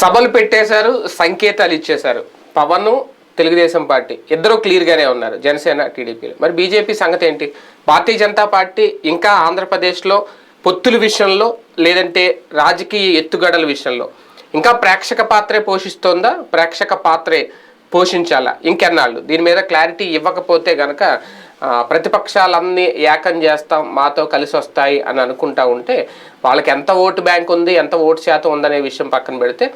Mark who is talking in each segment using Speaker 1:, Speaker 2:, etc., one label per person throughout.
Speaker 1: సభలు పెట్టేశారు సంకేతాలు ఇచ్చేశారు. పవన్ తెలుగుదేశం పార్టీ ఇద్దరు క్లియర్గానే ఉన్నారు జనసేన టీడీపీలు మరి బీజేపీ సంగతి ఏంటి? భారతీయ జనతా పార్టీ ఇంకా ఆంధ్రప్రదేశ్లో పొత్తుల విషయంలో లేదంటే రాజకీయ ఎత్తుగడల విషయంలో ఇంకా ప్రేక్షక పాత్రే పోషిస్తోందా? ప్రేక్షక పాత్రే పోషించాలా? ఇంకెన్నాళ్ళు? దీని మీద క్లారిటీ ఇవ్వకపోతే గనక ప్రతిపక్షాలన్నీ ఏకం చేస్తాం మాతో కలిసి వస్తాయి అని అనుకుంటా ఉంటే వాళ్ళకి ఎంత ఓటు బ్యాంక్ ఉంది ఎంత ఓటు శాతం ఉందనే విషయం పక్కన పెడితే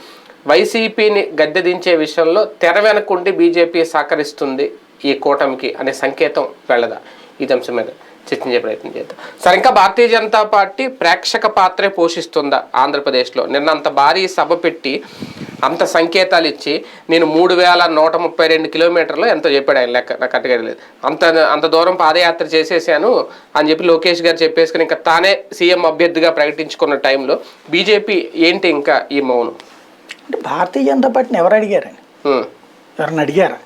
Speaker 1: వైసీపీని గద్దె దించే విషయంలో తెర వెనకుండి బీజేపీ సహకరిస్తుంది ఈ కూటమికి అనే సంకేతం వెళ్ళదా ఈ అంశం మీద. చర్చించే ప్రయత్నం చేద్దాం. సరే ఇంకా భారతీయ జనతా పార్టీ ప్రేక్షక పాత్రే పోషిస్తుందా ఆంధ్రప్రదేశ్లో? నిన్న అంత భారీ సభ పెట్టి అంత సంకేతాలు ఇచ్చి నేను మూడు వేల నూట ముప్పై రెండు కిలోమీటర్లు ఎంతో చెప్పాడు ఆయన లెక్క నాకు కరెక్ట్గా అంత అంత దూరం పాదయాత్ర చేసేసాను అని చెప్పి లోకేష్ గారు చెప్పేసుకుని ఇంకా తానే సీఎం అభ్యర్థిగా ప్రకటించుకున్న టైంలో బీజేపీ ఏంటి ఇంకా ఈ మౌనం?
Speaker 2: అంటే భారతీయ జనతా పార్టీని ఎవరు అడిగారని ఎవరిని అడిగారా.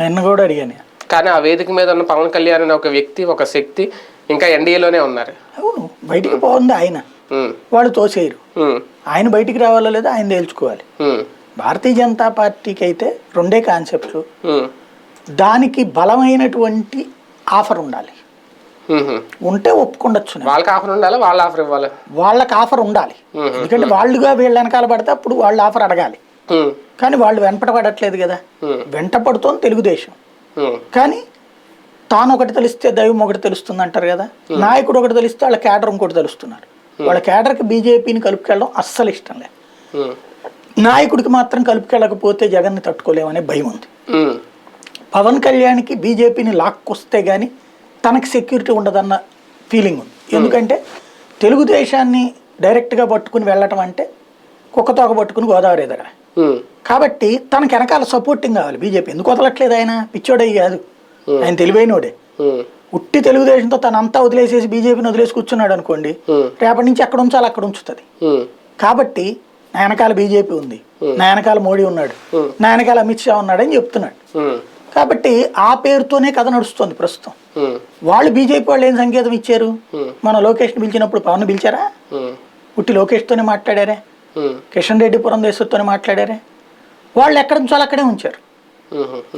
Speaker 2: నిన్న కూడా అడిగాను
Speaker 1: కానీ ఆ వేదిక మీద ఉన్న పవన్ కళ్యాణ్ అనే ఒక వ్యక్తి ఒక శక్తి ఇంకా ఎన్డీఏలోనే ఉన్నారు.
Speaker 2: అవును బయటికి పోతుంది ఆయన. వాళ్ళు తోసేయరు. ఆయన బయటికి రావాలో లేదో ఆయన తేల్చుకోవాలి. భారతీయ జనతా పార్టీకి అయితే రెండే కాన్సెప్ట్లు. దానికి బలమైనటువంటి ఆఫర్ ఉండాలి. ఉంటే ఒప్పుకుండొచ్చు.
Speaker 1: వాళ్ళకి ఆఫర్ ఉండాలా? వాళ్ళ ఆఫర్ ఇవ్వాలి?
Speaker 2: వాళ్ళకి ఆఫర్ ఉండాలి. ఎందుకంటే వాళ్ళుగా వీళ్ళ వెనకాల పడితే అప్పుడు వాళ్ళు ఆఫర్ అడగాలి. కానీ వాళ్ళు వెంట పడట్లేదు కదా. వెంట పడుతోంది తెలుగుదేశం. కానీ తాను ఒకటి తెలిస్తే దైవం ఒకటి తెలుస్తుంది అంటారు కదా. నాయకుడు ఒకటి తెలిస్తే వాళ్ళ క్యాడర్ ఇంకోటి తెలుస్తున్నారు. వాళ్ళ క్యాడర్కి బీజేపీని కలుపుకెళ్ళడం అస్సలు ఇష్టం లేదు. నాయకుడికి మాత్రం కలుపుకెళ్ళకపోతే జగన్ని తట్టుకోలేమనే భయం ఉంది. పవన్ కళ్యాణ్కి బీజేపీని లాక్కొస్తే కానీ తనకి సెక్యూరిటీ ఉండదన్న ఫీలింగ్ ఉంది. ఎందుకంటే తెలుగుదేశాన్ని డైరెక్ట్గా పట్టుకుని వెళ్ళటం అంటే కుక్కతోక పట్టుకుని గోదావరి
Speaker 1: ఉమ్,
Speaker 2: కాబట్టి తనకి వెనకాల సపోర్టింగ్ కావాలి. బీజేపీ ఎందుకు వదలట్లేదు ఆయన? పిచ్చోడే కాదు. ఆయన తెలివైనోడే. ఉట్టి తెలుగుదేశంతో తను అంతా వదిలేసేసి బీజేపీని వదిలేసి కూర్చున్నాడు అనుకోండి రేపటి నుంచి ఎక్కడ ఉంచాలి అక్కడ ఉంచుతుంది. కాబట్టి నా వెనకాల బీజేపీ ఉంది. నా వెనకాల మోడీ ఉన్నాడు. నా వెనకాల అమిత్ షా ఉన్నాడని చెప్తున్నాడు. కాబట్టి ఆ పేరుతోనే కథ నడుస్తుంది ప్రస్తుతం. వాళ్ళు బీజేపీ వాళ్ళు ఏం సంకేతం ఇచ్చారు. మన లోకేష్ని పిలిచినప్పుడు పవన్ పిలిచారా? ఉట్టి లోకేష్తోనే మాట్లాడారే? కిషన్ రెడ్డి పురంధేశ్వరితోనే మాట్లాడారే? వాళ్ళు ఎక్కడ ఉంచాలో అక్కడే ఉంచారు.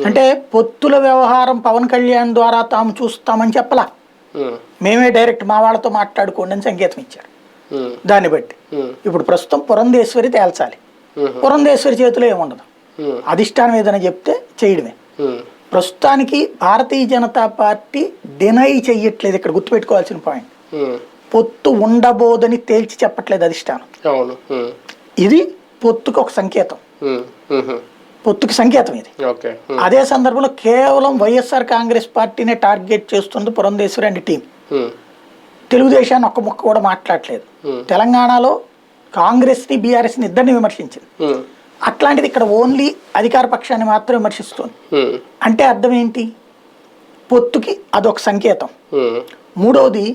Speaker 2: అంటే పొత్తుల వ్యవహారం పవన్ కళ్యాణ్ ద్వారా తాము చూస్తామని చెప్పలా. మేమే. డైరెక్ట్ మా వాళ్ళతో మాట్లాడుకోండి అని సంకేతం ఇచ్చారు. దాన్ని బట్టి. ఇప్పుడు ప్రస్తుతం పురంధేశ్వరి తేల్చాలి. పురంధేశ్వరి చేతిలో ఏముండదు? అధిష్టానం ఏదైనా చెప్తే చేయడమే. ప్రస్తుతానికి భారతీయ జనతా పార్టీ డినై చెయ్యట్లేదు ఇక్కడ గుర్తుపెట్టుకోవాల్సిన పాయింట్ పొత్తు ఉండబోదని తేల్చి చెప్పట్లేదు అధిష్టానం. ఇది పొత్తుకు ఒక సంకేతం. పొత్తుకి సంకేతం ఇది. అదే సందర్భంలో కేవలం వైఎస్ఆర్ కాంగ్రెస్ పార్టీనే టార్గెట్ చేస్తుంది పురంధేశ్వరి అండ్ టీం. తెలుగుదేశాన్ని ఒక్క ముక్క కూడా మాట్లాడలేదు. తెలంగాణలో కాంగ్రెస్ని బీఆర్ఎస్ని ఇద్దరిని విమర్శించింది. అట్లాంటిది ఇక్కడ ఓన్లీ అధికార పక్షాన్ని మాత్రం విమర్శిస్తుంది. అంటే అర్థం ఏంటి? పొత్తుకి అదొక సంకేతం. మూడవది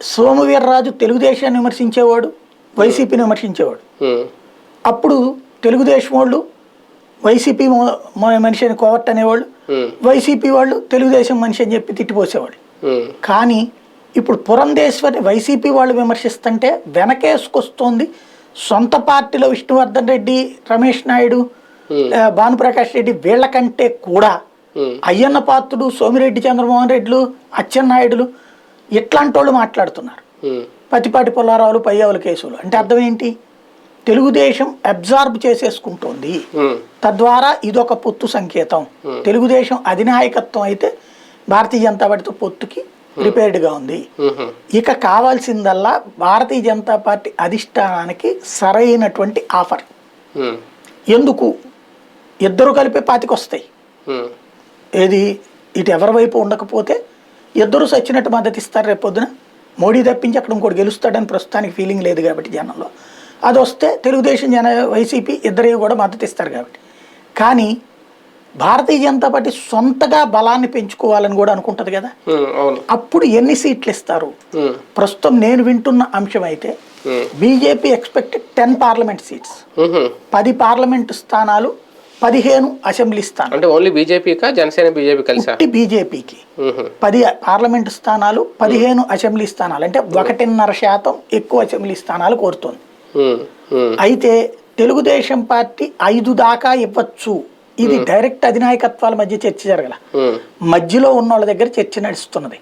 Speaker 2: సోమవీర్రాజు తెలుగుదేశాన్ని విమర్శించేవాడు వైసీపీని విమర్శించేవాడు. అప్పుడు తెలుగుదేశం వాళ్ళు వైసీపీ మనిషి అని కోవట్ అనేవాళ్ళు. వైసీపీ వాళ్ళు తెలుగుదేశం మనిషి అని చెప్పి తిట్టిపోసేవాళ్ళు. కానీ ఇప్పుడు పురంధేశ్వరి వైసీపీ వాళ్ళు విమర్శిస్తుంటే వెనకేసుకొస్తోంది సొంత పార్టీలో విష్ణువర్ధన్ రెడ్డి రమేష్ నాయుడు భానుప్రకాష్ రెడ్డి వీళ్ళకంటే కూడా అయ్యన్న పాత్రుడు సోమిరెడ్డి చంద్రమోహన్ రెడ్డిలు అచ్చెన్నాయుడులు ఇట్లాంటి వాళ్ళు మాట్లాడుతున్నారు. పతిపాటి పుల్లారావులు పయ్యావుల కేసులు. అంటే అర్థం ఏంటి? తెలుగుదేశం అబ్జార్బ్ చేసేసుకుంటోంది. తద్వారా ఇదొక పొత్తు సంకేతం. తెలుగుదేశం అధినాయకత్వం అయితే భారతీయ జనతా పార్టీతో పొత్తుకి ప్రిపేర్డ్గా ఉంది. ఇక కావాల్సిందల్లా భారతీయ జనతా పార్టీ అధిష్టానానికి సరైనటువంటి ఆఫర్. ఎందుకు? ఇద్దరు కలిపే పాతికి వస్తాయి
Speaker 1: ఉమ్,
Speaker 2: ఏది? ఇటు ఎవరి వైపు ఉండకపోతే ఇద్దరు సచ్చినట్టు మద్దతు ఇస్తారు రేపు పొద్దున మోడీ తప్పించి అక్కడ ఇంకోటి గెలుస్తాడని ప్రస్తుతానికి ఫీలింగ్ లేదు కాబట్టి జనంలో. అది వస్తే తెలుగుదేశం జన వైసీపీ ఇద్దరు కూడా మద్దతు ఇస్తారు కాబట్టి. కానీ భారతీయ జనతా పార్టీ సొంతగా బలాన్ని పెంచుకోవాలని కూడా అనుకుంటుంది కదా. అప్పుడు ఎన్ని సీట్లు ఇస్తారు? ప్రస్తుతం నేను వింటున్న అంశం అయితే BJP expected ten parliament seats. పది పార్లమెంటు స్థానాలు పదిహేను అసెంబ్లీ స్థానాలు.
Speaker 1: అంటే ఓన్లీ బీజేపీకా జనసేన బీజేపీ కలిసా?
Speaker 2: బీజేపీకి. పది పార్లమెంటు స్థానాలు పదిహేను అసెంబ్లీ స్థానాలు. అంటే ఒకటిన్నర శాతం ఎక్కువ అసెంబ్లీ స్థానాలు కోరుతోంది. అయితే తెలుగుదేశం పార్టీ ఐదు దాకా ఇవ్వచ్చు. ఇది డైరెక్ట్ అధినాయకత్వాల మధ్య చర్చ జరగల. మధ్యలో ఉన్న వాళ్ళ దగ్గర చర్చ నడుస్తున్నది.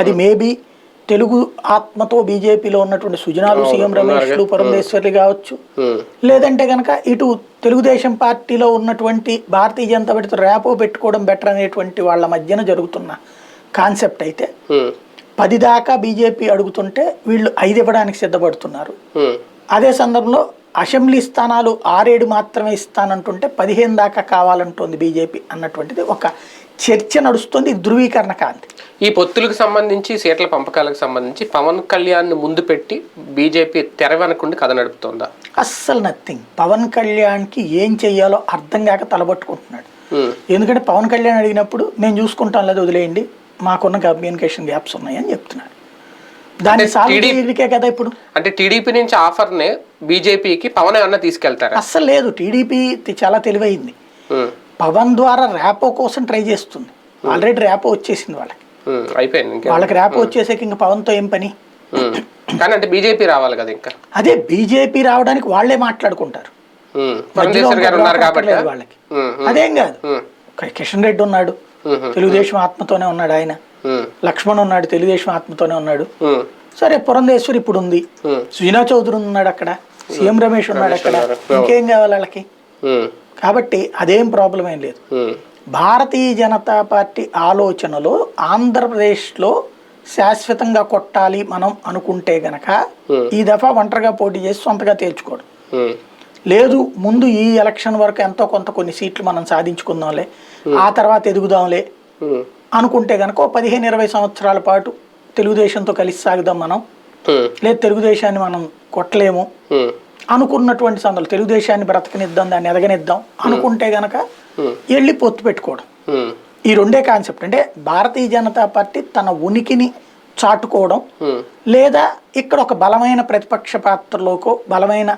Speaker 2: అది మేబీ తెలుగు ఆత్మతో బీజేపీలో ఉన్నటువంటి సుజనాలు సీఎం రమేష్లు పురంధేశ్వర్లు కావచ్చు. లేదంటే కనుక ఇటు తెలుగుదేశం పార్టీలో ఉన్నటువంటి భారతీయ జనతా పార్టీతో ర్యాపో పెట్టుకోవడం బెటర్ అనేటువంటి వాళ్ళ మధ్యన జరుగుతున్న కాన్సెప్ట్ అయితే పది దాకా బీజేపీ అడుగుతుంటే వీళ్ళు ఐదు ఇవ్వడానికి సిద్ధపడుతున్నారు. అదే సందర్భంలో అసెంబ్లీ స్థానాలు ఆరేడు మాత్రమే ఇస్తానంటుంటే పదిహేను దాకా కావాలంటోంది బీజేపీ అన్నటువంటిది ఒక చర్చ నడుస్తుంది ధృవీకరణ కాంతి.
Speaker 1: ఈ పొత్తులకు సంబంధించి సీట్ల పంపకాలకు సంబంధించి పవన్ కళ్యాణ్ ముందు పెట్టి బీజేపీ తెర వెనకుండి కథ నడుపుతోందా?
Speaker 2: అస్సలు నథింగ్. పవన్ కళ్యాణ్కి ఏం చెయ్యాలో అర్థం కాక తలబట్టుకుంటున్నాడు.
Speaker 1: ఉమ్,
Speaker 2: ఎందుకంటే పవన్ కళ్యాణ్ అడిగినప్పుడు నేను చూసుకుంటాను లేదు వదిలేయండి మాకున్న కమ్యూనికేషన్ గ్యాప్స్ ఉన్నాయని చెప్తున్నాడు. సాల్వ్ చేయడానికే కదా ఇప్పుడు.
Speaker 1: అంటే టీడీపీ నుంచి ఆఫర్ని బీజేపీకి పవన్ ఏమన్నా తీసుకెళ్తారా?
Speaker 2: అస్సలు లేదు. టీడీపీ చాలా తెలివైంది. పవన్ ద్వారా ర్యాపో కోసం ట్రై చేస్తుంది. ఆల్రెడీ ర్యాపో వచ్చేసింది వాళ్ళకి.
Speaker 1: అయిపోయింది
Speaker 2: వాళ్ళకి ర్యాపో వచ్చేసాక ఇంకా పవన్తో ఏం పని?
Speaker 1: కానీ అంటే బీజేపీ రావాలి కదా ఇంకా.
Speaker 2: అదే బీజేపీ రావడానికి వాళ్ళే మాట్లాడుకుంటారు. వాళ్ళకి. అదేం కాదు. కిషన్ రెడ్డి ఉన్నాడు. తెలుగుదేశం ఆత్మతోనే ఉన్నాడు ఆయన. లక్ష్మణ్ ఉన్నాడు తెలుగుదేశం ఆత్మతోనే ఉన్నాడు. సరే పురంధేశ్వరి ఇప్పుడు ఉంది సుజనా చౌదరి ఉన్నాడు అక్కడ. సీఎం రమేష్ ఉన్నాడు అక్కడ. ఇంకేం కావాలి వాళ్ళకి? కాబట్టి అదేం ప్రాబ్లం ఏం లేదు. భారతీయ జనతా పార్టీ ఆలోచనలో ఆంధ్రప్రదేశ్లో శాశ్వతంగా కొట్టాలి మనం అనుకుంటే గనక. ఈ దఫా ఒంటరిగా పోటీ చేసి సొంతగా తేల్చుకోవడం
Speaker 1: ఉమ్,
Speaker 2: లేదు ముందు ఈ ఎలక్షన్ వరకు ఎంతో కొంత కొన్ని సీట్లు మనం సాధించుకుందాంలే. ఆ తర్వాత ఎదుగుదాంలే. అనుకుంటే గనక ఓ పదిహేను ఇరవై సంవత్సరాల పాటు తెలుగుదేశంతో కలిసి సాగుదాం మనం. లేదు తెలుగుదేశాన్ని మనం కొట్టలేము. అనుకున్నటువంటి సందర్భాలు తెలుగుదేశాన్ని బ్రతకనిద్దాం దాన్ని ఎదగనిద్దాం అనుకుంటే గనక. వెళ్ళి పొత్తు పెట్టుకోవడం. ఈ రెండే కాన్సెప్ట్. అంటే భారతీయ జనతా పార్టీ తన ఉనికిని చాటుకోవడం లేదా ఇక్కడ ఒక బలమైన ప్రతిపక్ష పాత్రలోకో బలమైన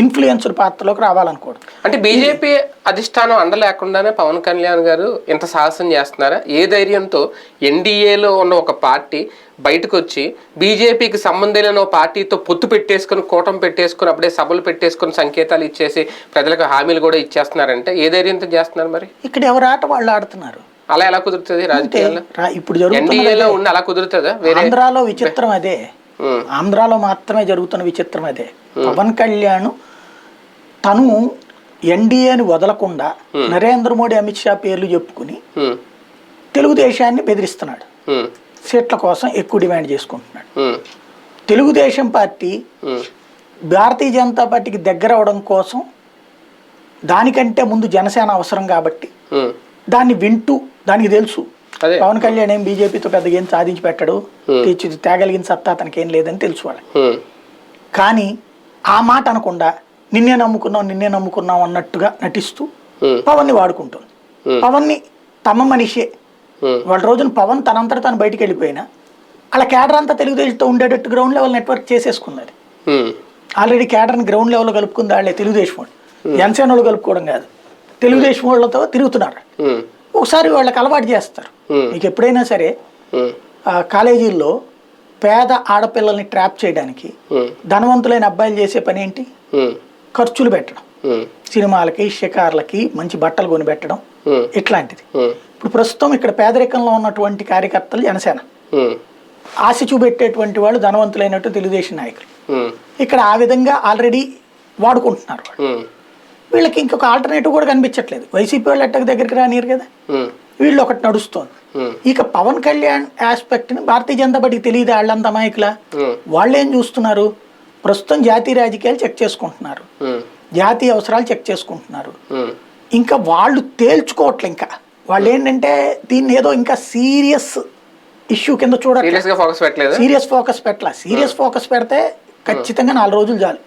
Speaker 2: ఇన్ఫ్లుయెన్సర్ పాత్రలోకి రావాలనుకోవడం.
Speaker 1: అంటే బీజేపీ అధిష్టానం అండ లేకుండానే పవన్ కళ్యాణ్ గారు ఇంత సాహసం చేస్తున్నారా? ఏ ధైర్యంతో ఎన్డీఏలో ఉన్న ఒక పార్టీ బయటకు వచ్చి బీజేపీకి సంబంధం లేని ఒక పార్టీతో పొత్తు పెట్టేసుకుని కూటమి పెట్టేసుకుని అప్పుడే సభలు పెట్టేసుకుని సంకేతాలు ఇచ్చేసి ప్రజలకు హామీలు కూడా ఇచ్చేస్తున్నారంటే ఏ ధైర్యంతో చేస్తున్నారు మరి?
Speaker 2: ఇక్కడ ఎవరి ఆట వాళ్ళు ఆడుతున్నారు?
Speaker 1: అలా ఎలా కుదురుతుంది రాజకీయాల్లో?
Speaker 2: ఇప్పుడు
Speaker 1: ఎన్డీఏలో ఉండి అలా కుదురుతుందా? వేరే
Speaker 2: ఆంధ్రాలో విచిత్రం అదే. ఆంధ్రాలో మాత్రమే జరుగుతున్న విచిత్రం అదే. పవన్ కళ్యాణ్ తను ఎన్డీఏని వదలకుండా నరేంద్ర మోడీ అమిత్ షా పేర్లు చెప్పుకుని తెలుగుదేశాన్ని బెదిరిస్తున్నాడు. సీట్ల కోసం ఎక్కువ డిమాండ్ చేసుకుంటున్నాడు. తెలుగుదేశం పార్టీ భారతీయ జనతా పార్టీకి దగ్గర అవడం కోసం దానికంటే ముందు జనసేన అవసరం కాబట్టి దాన్ని వింటూ దానికి తెలుసు పవన్ కళ్యాణ్ ఏం బీజేపీతో పెద్దగా ఏం సాధించి పెట్టడు. తీర్చి తేగలిగిన సత్తా అతనికి ఏం లేదని తెలుసు కానీ ఆ మాట అనకుండా నిన్నే నమ్ముకున్నాం నిన్నే నమ్ముకున్నాం అన్నట్టుగా నటిస్తూ పవన్ని వాడుకుంటుంది. పవన్ని తమ మనిషే. వాళ్ళ రోజున పవన్ తనంతట తను బయటికి వెళ్ళిపోయినా అలా క్యాడర్ అంతా తెలుగుదేశంతో ఉండేటట్టు గ్రౌండ్ లెవెల్ నెట్వర్క్ చేసేసుకున్నది. ఆల్రెడీ క్యాడర్ని గ్రౌండ్ లెవెల్లో కలుపుకుంది వాళ్ళే తెలుగుదేశం వాళ్ళు. జనసేన వాళ్ళు కలుపుకోవడం కాదు. తెలుగుదేశం వాళ్ళతో తిరుగుతున్నారు. ఒకసారి వాళ్ళకి అలవాటు చేస్తారు. మీకు ఎప్పుడైనా సరే ఆ, కాలేజీల్లో పేద ఆడపిల్లల్ని ట్రాప్ చేయడానికి
Speaker 1: ఉమ్,
Speaker 2: ధనవంతులైన అబ్బాయిలు చేసే పని ఏంటి? ఖర్చులు పెట్టడం. సినిమాలకి షికార్లకి మంచి బట్టలు కొని పెట్టడం. ఇట్లాంటిది. ఇప్పుడు ప్రస్తుతం ఇక్కడ పేదరికంలో ఉన్నటువంటి కార్యకర్తలు జనసేన. ఆశ చూపెట్టేటువంటి వాళ్ళు ధనవంతులైనట్టు తెలుగుదేశం నాయకులు. ఇక్కడ ఆ విధంగా ఆల్రెడీ వాడుకుంటున్నారు వీళ్ళకి ఇంకొక ఆల్టర్నేటివ్ కూడా కనిపించట్లేదు. వైసీపీ వాళ్ళు ఎట్టక దగ్గరికి రానియరు కదా. వీళ్ళు ఒకటి నడుస్తోంది ఇక పవన్ కళ్యాణ్ ఆస్పెక్ట్ని భారతీయ జనతా పార్టీకి తెలియదు వాళ్ళంత అమాయకులా? వాళ్ళు ఏం చూస్తున్నారు? ప్రస్తుతం జాతీయ రాజకీయాలు చెక్ చేసుకుంటున్నారు. జాతీయ అవసరాలు చెక్ చేసుకుంటున్నారు. ఇంకా వాళ్ళు తేల్చుకోవట్లే ఇంకా. వాళ్ళు ఏంటంటే దీన్ని ఏదో ఇంకా సీరియస్ ఇష్యూ కింద చూడట్లేదు
Speaker 1: సీరియస్ ఫోకస్ పెట్టలేదు?
Speaker 2: సీరియస్ ఫోకస్ పెట్టాల. సీరియస్ ఫోకస్ పెడితే ఖచ్చితంగా నాలుగు రోజులు చాలు.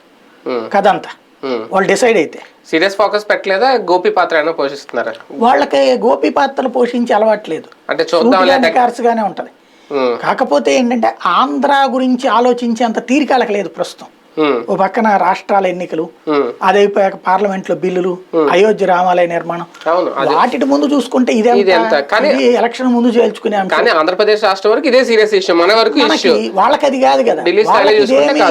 Speaker 2: కదంతా. వాళ్ళు డిసైడ్ అయితే.
Speaker 1: సీరియస్ ఫోకస్ పెట్టలేదా? గోపి పాత్ర అయినా పోషిస్తున్నారా?
Speaker 2: వాళ్ళకి గోపి పాత్రలు పోషించి అలవాట్లేదు.
Speaker 1: అంటే చూద్దాం
Speaker 2: గానే ఉంటది. కాకపోతే ఏంటంటే ఆంధ్ర గురించి ఆలోచించేంత తీరిక వాళ్ళకి లేదు ప్రస్తుతం. ఓ పక్కన రాష్ట్రాల ఎన్నికలు
Speaker 1: ఉమ్.
Speaker 2: అది అయిపోయాక పార్లమెంట్లో బిల్లులు అయోధ్య రామాలయ నిర్మాణం. వాటి ముందు చూసుకుంటే ఇదే?
Speaker 1: కానీ-
Speaker 2: ఎలక్షన్ ముందు చేల్చుకునే
Speaker 1: కానీ ఆంధ్రప్రదేశ్ రాష్ట్రం వరకు ఇదే సీరియస్ ఇష్యూ మన వరకు
Speaker 2: వాళ్ళకి అది కాదు కాదు.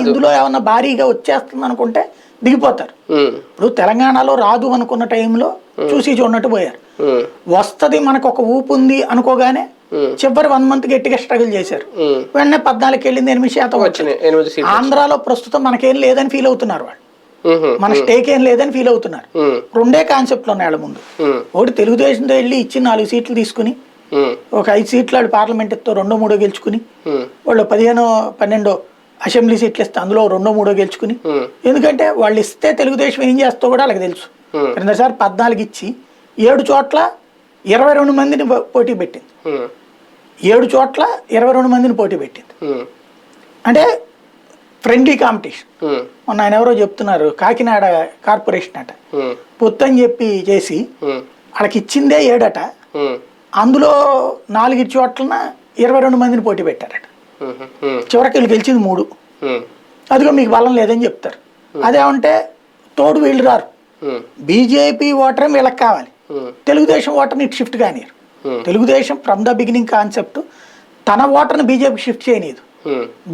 Speaker 2: ఇందులో ఏమన్నా భారీగా వచ్చేస్తుంది అనుకుంటే దిగిపోతారు. ఇప్పుడు తెలంగాణలో రాదు అనుకున్న టైంలో చూసి చూడనట్టు పోయారు. వస్తది మనకు ఒక ఊపు ఉంది అనుకోగానే చివరి వన్ మంత్ గట్టిగా స్ట్రగుల్ చేశారు. వెంటనే పద్నాలుగు వెళ్ళింది ఎనిమిది శాతం వచ్చింది. ఆంధ్రాలో ప్రస్తుతం మనకేం లేదని ఫీల్ అవుతున్నారు వాళ్ళు.
Speaker 1: ఉహు,
Speaker 2: మన స్టేక్ ఏం లేదని ఫీల్ అవుతున్నారు. రెండే కాన్సెప్ట్లు ఉన్నాయి వాళ్ళ ముందు. ఒకటి తెలుగుదేశంతో వెళ్ళి ఇచ్చి నాలుగు సీట్లు తీసుకుని ఒక ఐదు సీట్లు వాళ్ళు పార్లమెంట్ ఎత్తో రెండో మూడో గెలుచుకుని వాళ్ళు పదిహేనో పన్నెండో అసెంబ్లీ సీట్లు ఇస్తే అందులో రెండో మూడో గెలుచుకుని ఎందుకంటే వాళ్ళు ఇస్తే తెలుగుదేశం ఏం చేస్తో కూడా వాళ్ళకి తెలుసు.
Speaker 1: Hmm.
Speaker 2: క్రిందసారి పద్నాలుగు ఇచ్చి ఏడు చోట్ల ఇరవై రెండు మందిని పోటీ పెట్టింది. ఏడు చోట్ల ఇరవై రెండు మందిని పోటీ పెట్టింది. అంటే ఫ్రెండ్లీ కాంపిటీషన్. మొన్న ఆయన ఎవరో చెప్తున్నారు కాకినాడ కార్పొరేషన్ అట.
Speaker 1: ఉమ్,
Speaker 2: పొత్తు అని చెప్పి చేసి వాళ్ళకి ఇచ్చిందే ఏడట. అందులో నాలుగు చోట్లన ఇరవై రెండు మందిని పోటీ పెట్టారట. చివరికి వీళ్ళు గెలిచింది మూడు. అదిగో మీకు బలం లేదని చెప్తారు. అదేమంటే తోడు వీళ్ళు రారు. బీజేపీ ఓటరే వీళ్ళకి కావాలి. తెలుగుదేశం ఓటర్ని ఇటు shift
Speaker 1: Hmm.
Speaker 2: Telugu Desam from the beginning concept తన ఓటర్ని బీజేపీకి షిఫ్ట్ చేయనీదు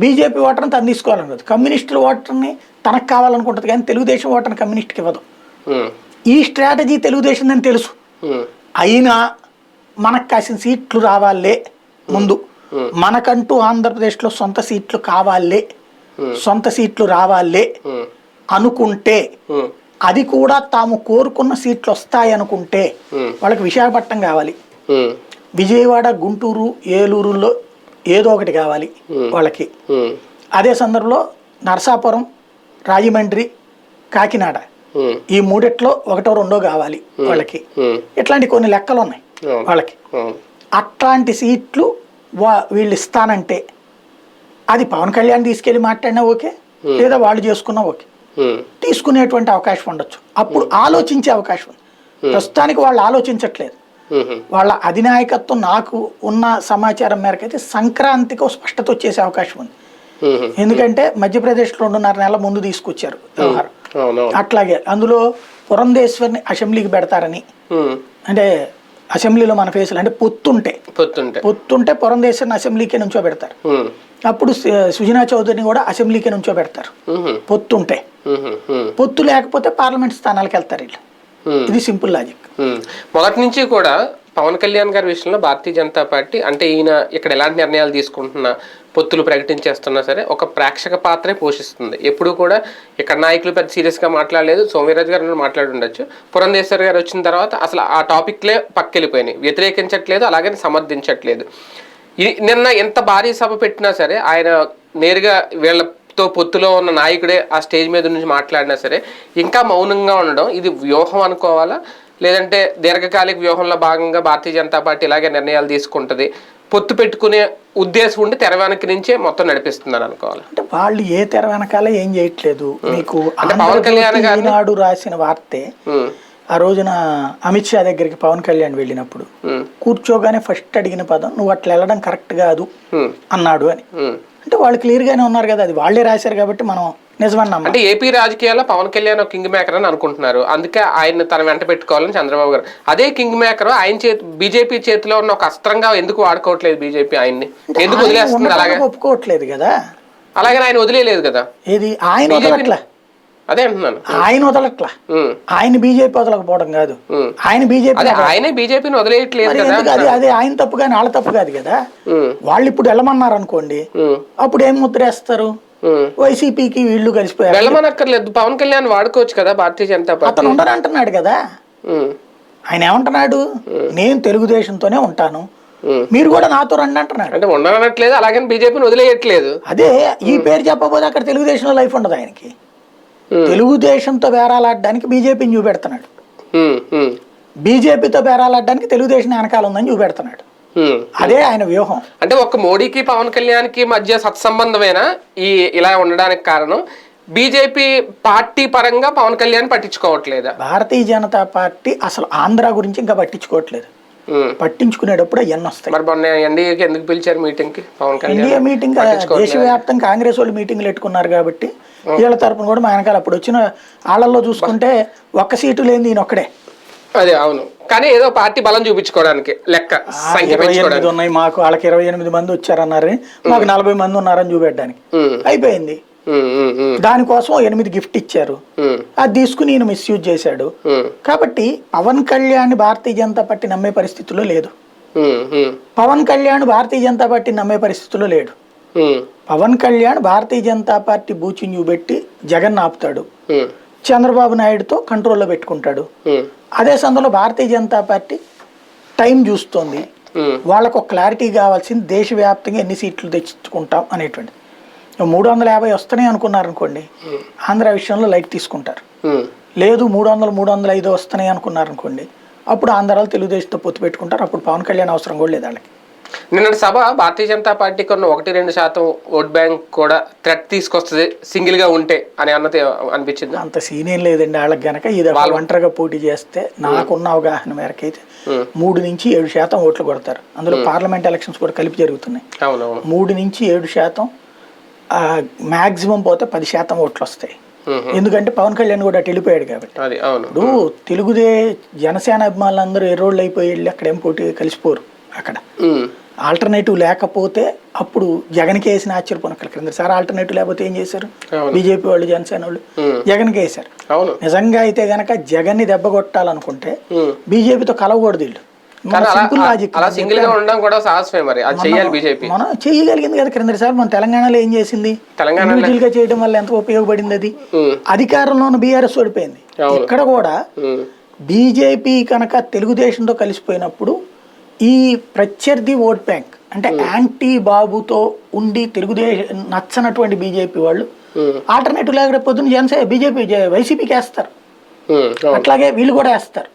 Speaker 2: బీజేపీ ఓటర్ని తను తీసుకోవాలన్నది కమ్యూనిస్టుల ఓటర్ని తనకు కావాలనుకుంటుంది కానీ తెలుగుదేశం ఓటర్ని కమ్యూనిస్ట్కి ఇవ్వదు. ఈ స్ట్రాటజీ తెలుగుదేశం అని తెలుసు అయినా మనకు కాసిన సీట్లు రావాలే ముందు. మనకంటూ ఆంధ్రప్రదేశ్లో సొంత సీట్లు కావాలే. సొంత సీట్లు రావాలే అనుకుంటే అది కూడా తాము కోరుకున్న సీట్లు వస్తాయి అనుకుంటే
Speaker 1: Hmm.
Speaker 2: వాళ్ళకి విశాఖపట్నం కావాలి. విజయవాడ గుంటూరు ఏలూరులో ఏదో ఒకటి కావాలి వాళ్ళకి. అదే సందర్భంలో నరసాపురం రాజమండ్రి కాకినాడ ఈ మూడిట్లో ఒకటో రెండో కావాలి వాళ్ళకి. ఇట్లాంటి కొన్ని లెక్కలు ఉన్నాయి. వాళ్ళకి. అట్లాంటి సీట్లు వా వీళ్ళు ఇస్తానంటే అది పవన్ కళ్యాణ్ తీసుకెళ్ళి మాట్లాడినా ఓకే లేదా వాళ్ళు చేసుకున్నా ఓకే. తీసుకునేటువంటి అవకాశం ఉండొచ్చు. అప్పుడు ఆలోచించే అవకాశం ఉంది. ప్రస్తుతానికి వాళ్ళు ఆలోచించట్లేదు. వాళ్ళ అధినాయకత్వం నాకు ఉన్న సమాచారం మేరకు అయితే సంక్రాంతికి స్పష్టత వచ్చేసే అవకాశం ఉంది. ఎందుకంటే మధ్యప్రదేశ్లో రెండున్నర నెలల ముందు తీసుకొచ్చారు వ్యవహారం. అట్లాగే అందులో పురంధేశ్వరిని అసెంబ్లీకి పెడతారని. అంటే అసెంబ్లీలో మన ఫేసులు అంటే పొత్తుంటే.
Speaker 1: పొత్తుంటే.
Speaker 2: పొత్తుంటే పురంధేశ్వరిని అసెంబ్లీకే నుంచో పెడతారు. అప్పుడు సుజనా చౌదరిని కూడా అసెంబ్లీకే నుంచో పెడతారు
Speaker 1: ఉమ్, ఉమ్,
Speaker 2: పొత్తు లేకపోతే పార్లమెంట్ స్థానాలకు వెళ్తారు వీళ్ళు. ఇది సింపుల్ లాజిక్.
Speaker 1: మొదటి నుంచి కూడా పవన్ కళ్యాణ్ గారి విషయంలో భారతీయ జనతా పార్టీ అంటే ఈయన ఇక్కడ ఎలాంటి నిర్ణయాలు తీసుకుంటున్నా పొత్తులు ప్రకటించేస్తున్నా సరే ఒక ప్రేక్షక పాత్రే పోషిస్తుంది. ఎప్పుడు కూడా ఇక్కడ నాయకులు పెద్ద సీరియస్గా మాట్లాడలేదు సోమవీరాజు గారు మాట్లాడి ఉండొచ్చు పురంధేశ్వర్ గారు వచ్చిన తర్వాత అసలు ఆ టాపిక్లే పక్కెళ్ళిపోయినాయి. వ్యతిరేకించట్లేదు అలాగే సమర్థించట్లేదు. నిన్న ఎంత భారీ సభ పెట్టినా సరే ఆయన నేరుగా వీళ్ళతో పొత్తులో ఉన్న నాయకుడే ఆ స్టేజ్ మీద నుంచి మాట్లాడినా సరే ఇంకా మౌనంగా ఉండడం ఇది వ్యూహం అనుకోవాలా? లేదంటే దీర్ఘకాలిక వ్యూహంలో భాగంగా భారతీయ జనతా పార్టీ ఇలాగే నిర్ణయాలు తీసుకుంటది. పొత్తు పెట్టుకునే ఉద్దేశం ఉండి తెర వెనక నుంచే మొత్తం నడిపిస్తున్నారు అనుకోవాలి?
Speaker 2: అంటే వాళ్ళు ఏ తెర వెనకాల ఏం చేయట్లేదు. మీకు
Speaker 1: పవన్ కళ్యాణ్
Speaker 2: ఈనాడు రాసిన వార్తే ఆ రోజున అమిత్ షా దగ్గరికి పవన్ కళ్యాణ్ వెళ్ళినప్పుడు కూర్చోగానే ఫస్ట్ అడిగిన పదం నువ్వు అట్లా వెళ్ళడం కరెక్ట్ కాదు అన్నాడు అని. అంటే వాళ్ళు క్లియర్ గానే ఉన్నారు కదా అది వాళ్ళే రాశారు కాబట్టి మనం నిజమన్నాం
Speaker 1: అంటే ఏపీ రాజకీయాల్లో పవన్ కళ్యాణ్ ఒక కింగ్ మేకర్ అని అనుకుంటున్నారు. అందుకే ఆయన తన వెంట పెట్టుకోవాలని చంద్రబాబు గారు. అదే కింగ్ మేకర్ ఆయన చేతి బీజేపీ చేతిలో ఉన్న ఒక అస్త్రంగా ఎందుకు వాడుకోవట్లేదు బీజేపీ ఆయన్ని? ఎందుకు వదిలేస్తుంది అలాగే?
Speaker 2: ఒప్పుకోవట్లేదు కదా.
Speaker 1: అలాగే ఆయన వదిలేదు కదా?
Speaker 2: ఏది? ఆయన
Speaker 1: అదే అంటున్నాను.
Speaker 2: ఆయన వదలట్లా. ఆయన బీజేపీ వదలకపోవడం కాదు. ఆయన బీజేపీ
Speaker 1: ఆయనే బీజేపీని వదిలేయట్లేదు
Speaker 2: అది అదే ఆయన తప్పు కానీ వాళ్ళ తప్పు కాదు కదా. వాళ్ళు ఇప్పుడు వెళ్ళమన్నారు అనుకోండి అప్పుడు ఏం ముద్రేస్తారు. వైసీపీకి వీళ్ళు కలిసిపోయారు.
Speaker 1: వెళ్ళమనక్కర్లేదు పవన్ కళ్యాణ్ వాడుకోవచ్చు కదా భారతీయ జనతా పార్టీ.
Speaker 2: అతను ఉండరంటున్నాడు కదా. ఆయన ఏమంటున్నాడు? నేను తెలుగుదేశంతోనే ఉంటాను. మీరు కూడా నాతో రండి అంటున్నాడు.
Speaker 1: అంటే ఉండనట్లేదు అలాగే బీజేపీని వదిలేయట్లేదు.
Speaker 2: అదే ఈ పేరు చెప్పబోతే అక్కడ తెలుగుదేశంలో లైఫ్ ఉండదు ఆయనకి. తెలుగుదేశంతో బేరాలాడడానికి బీజేపీని చూపెడుతున్నాడు. బీజేపీతో బేరాలాడడానికి తెలుగుదేశం వెనకాల ఉందని చూపెడుతున్నాడు. అదే ఆయన వ్యూహం.
Speaker 1: అంటే ఒక మోడీకి పవన్ కళ్యాణ్కి మధ్య సత్సంబంధమైన? ఈ ఇలా ఉండడానికి కారణం బీజేపీ పార్టీ పరంగా పవన్ కళ్యాణ్ పట్టించుకోవట్లేదా?
Speaker 2: భారతీయ జనతా పార్టీ అసలు ఆంధ్ర గురించి ఇంకా పట్టించుకోవట్లేదు. పట్టించుకునేటప్పుడు అవన్నీ వస్తాయి.
Speaker 1: మరి మొన్న ఎన్డీఏకి ఎందుకు పిలిచారు మీటింగ్కి పవన్ కళ్యాణ్
Speaker 2: మీటింగ్. దేశవ్యాప్తంగా కాంగ్రెస్ వాళ్ళు మీటింగ్లు పెట్టుకున్నారు కాబట్టి వీళ్ళ తరపున కూడా మా వెనకాల అప్పుడు వచ్చిన వాళ్ళల్లో చూసుకుంటే ఒక్క సీటు లేని ఈయన ఒక్కడే.
Speaker 1: అదే అవును. కానీ ఏదో పార్టీ బలం చూపించుకోవడానికి లెక్క సంఖ్య
Speaker 2: ఎనిమిది ఉన్నాయి మాకు వాళ్ళకి ఇరవై ఎనిమిది మంది వచ్చారన్నారని మాకు నలభై మంది ఉన్నారని చూపెట్టడానికి. అయిపోయింది. దానికోసం ఎనిమిది గిఫ్ట్ ఇచ్చారు. అది తీసుకుని ఈయన మిస్యూజ్ చేశాడు. కాబట్టి పవన్ కళ్యాణ్ భారతీయ జనతా పార్టీ నమ్మే పరిస్థితిలో లేదు. పవన్ కళ్యాణ్ భారతీయ జనతా పార్టీ నమ్మే పరిస్థితిలో లేడు. పవన్ కళ్యాణ్ భారతీయ జనతా పార్టీ బూచిని చూపెట్టి జగన్ ఆపుతాడు. చంద్రబాబు నాయుడుతో కంట్రోల్లో పెట్టుకుంటాడు. అదే సందర్భంలో భారతీయ జనతా పార్టీ టైం చూస్తోంది. వాళ్ళకు ఒక క్లారిటీ కావాల్సింది దేశవ్యాప్తంగా ఎన్ని సీట్లు తెచ్చుకుంటాం అనేటువంటి మూడు వందల యాభై వస్తున్నాయి అనుకున్నారు అనుకోండి ఆంధ్ర విషయంలో లైట్ తీసుకుంటారు. లేదు మూడు వందలు మూడు వందల ఐదు వస్తున్నాయి అనుకున్నారు అనుకోండి అప్పుడు ఆంధ్రాలో తెలుగుదేశంతో పొత్తు పెట్టుకుంటారు అప్పుడు పవన్ కళ్యాణ్ అవసరం కూడా లేదు వాళ్ళకి.
Speaker 1: నిన్నటి సభ భారతీయ జనతా పార్టీకి ఉన్న ఒకటి రెండు శాతం ఓట్ బ్యాంక్ కూడా థ్రెట్ తీసుకొస్తుంది సింగిల్గా ఉంటే అని అన్నది అనిపించింది?
Speaker 2: అంత సీన్ ఏం లేదండి వాళ్ళకి గనక. ఇది ఒంటరిగా పోటీ చేస్తే నాకున్న అవగాహన మేరకు అయితే మూడు నుంచి ఏడు శాతం ఓట్లు కొడతారు. అందులో పార్లమెంట్ ఎలక్షన్స్ కూడా కలిపి జరుగుతున్నాయి. మూడు నుంచి ఏడు శాతం మ్యాక్సిమం పోతే పది శాతం ఓట్లు వస్తాయి. ఎందుకంటే పవన్ కళ్యాణ్ కూడా అటు వెళ్ళిపోయాడు కాబట్టి. ఇప్పుడు తెలుగుదే జనసేన అభిమానులందరూ ఎర్రోళ్ళు అయిపోయి వెళ్ళి అక్కడ పోటీ కలిసిపోరు. అక్కడ. ఆల్టర్నేటివ్ లేకపోతే అప్పుడు జగన్కి వేసిన ఆశ్చర్యపోను అక్కడ క్రింద. సార్ ఆల్టర్నేటివ్ లేకపోతే ఏం చేశారు. బీజేపీ వాళ్ళు జనసేన వాళ్ళు జగన్కి వేశారు. నిజంగా అయితే గనక జగన్ని దెబ్బ కొట్టాలనుకుంటే. బీజేపీతో కలవకూడదు వీళ్ళు. మనం చేయగలిగింది కదా క్రిందసారి మన తెలంగాణలో ఏం చేసింది? ఇండివిజువల్గా చేయడం వల్ల ఎంత ఉపయోగపడింది అది? అధికారంలో ఉన్న బీఆర్ఎస్ ఓడిపోయింది. ఇక్కడ కూడా బీజేపీ కనుక తెలుగుదేశంతో కలిసిపోయినప్పుడు ఈ ప్రత్యర్థి ఓట్ బ్యాంక్ అంటే యాంటీ బాబుతో ఉండి తెలుగుదేశం నచ్చనటువంటి బీజేపీ వాళ్ళు
Speaker 1: ఉమ్,
Speaker 2: ఆల్టర్నేటివ్ లేకపోతే పొద్దున్న జనసేన బీజేపీ వైసీపీకి వేస్తారు.
Speaker 1: అవును.
Speaker 2: అట్లాగే వీళ్ళు కూడా వేస్తారు.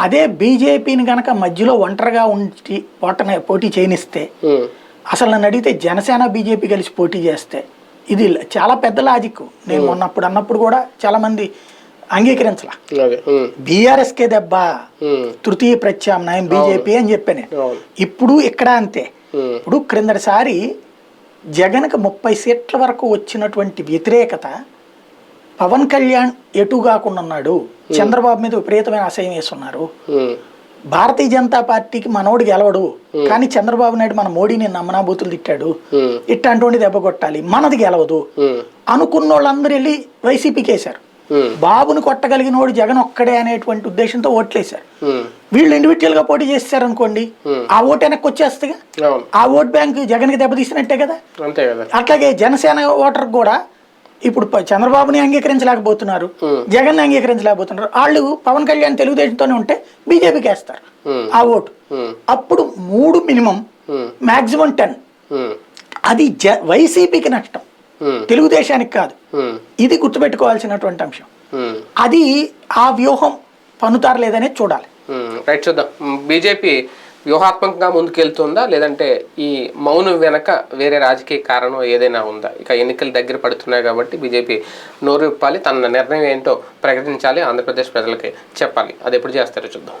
Speaker 2: అదే బీజేపీని కనుక మధ్యలో ఒంటరిగా ఉంచి పోటనే పోటీ చేయనిస్తే అసలు నన్ను అడిగితే జనసేన బీజేపీ కలిసి పోటీ చేస్తే ఇది చాలా పెద్ద లాజిక్ నేను మొన్నప్పుడు అన్నప్పుడు కూడా చాలా మంది అంగీకరించాల. బీఆర్ఎస్కే దెబ్బ తృతీయ ప్రత్యామ్నాయం బీజేపీ అని చెప్పాను. ఇప్పుడు ఇక్కడ అంతే. ఇప్పుడు క్రిందటిసారి జగన్కి ముప్పై సీట్ల వరకు వచ్చినటువంటి వ్యతిరేకత పవన్ కళ్యాణ్ ఎటు కాకుండా ఉన్నాడు. చంద్రబాబు మీద విపరీతమైన అసహ్యం వేస్తున్నారు. భారతీయ జనతా పార్టీకి మనోడు గెలవడు. కానీ చంద్రబాబు నాయుడు మన మోడీని నమ్మనాబూతులు తిట్టాడు. ఇట్లాంటి దెబ్బ కొట్టాలి. మనది గెలవదు. అనుకున్న వాళ్ళందరూ వెళ్ళి వైసీపీకి వేశారు. బాబుని కొట్టగలిగిన వాడు జగన్ ఒక్కడే అనేటువంటి ఉద్దేశంతో ఓట్లేశారు.
Speaker 1: ఉమ్,
Speaker 2: వీళ్ళు ఇండివిజువల్గా పోటీ చేస్తారు అనుకోండి ఆ ఓటు వెనక్కి వచ్చేస్తుందిగా? ఆ ఓట్ బ్యాంక్ జగన్కి దెబ్బతీసినట్టే కదా? అట్లాగే జనసేన ఓటర్ కూడా ఇప్పుడు చంద్రబాబుని అంగీకరించలేకపోతున్నారు
Speaker 1: Hmm.
Speaker 2: జగన్ అంగీకరించలేకపోతున్నారు. వాళ్ళు పవన్ కళ్యాణ్ తెలుగుదేశంతోనే ఉంటే బీజేపీకి వేస్తారు ఆ ఓటు. అప్పుడు మూడు మినిమం మాక్సిమం టెన్. అది జ వైసీపీకి నష్టం. తెలుగుదేశానికి కాదు.
Speaker 1: ఉమ్,
Speaker 2: ఇది గుర్తుపెట్టుకోవాల్సినటువంటి అంశం.
Speaker 1: ఉమ్.
Speaker 2: అది ఆ వ్యూహం పనుతారు లేదనేది చూడాలి.
Speaker 1: రైట్ చూద్దాం. బీజేపీ వ్యూహాత్మకంగా ముందుకెళ్తుందా? లేదంటే ఈ మౌనం వెనక వేరే రాజకీయ కారణం ఏదైనా ఉందా? ఇక ఎన్నికలు దగ్గర పడుతున్నాయి కాబట్టి బీజేపీ నోరు విప్పాలి. తన నిర్ణయం ఏంటో ప్రకటించాలి. ఆంధ్రప్రదేశ్ ప్రజలకి చెప్పాలి. అది ఎప్పుడు చేస్తారో చూద్దాం.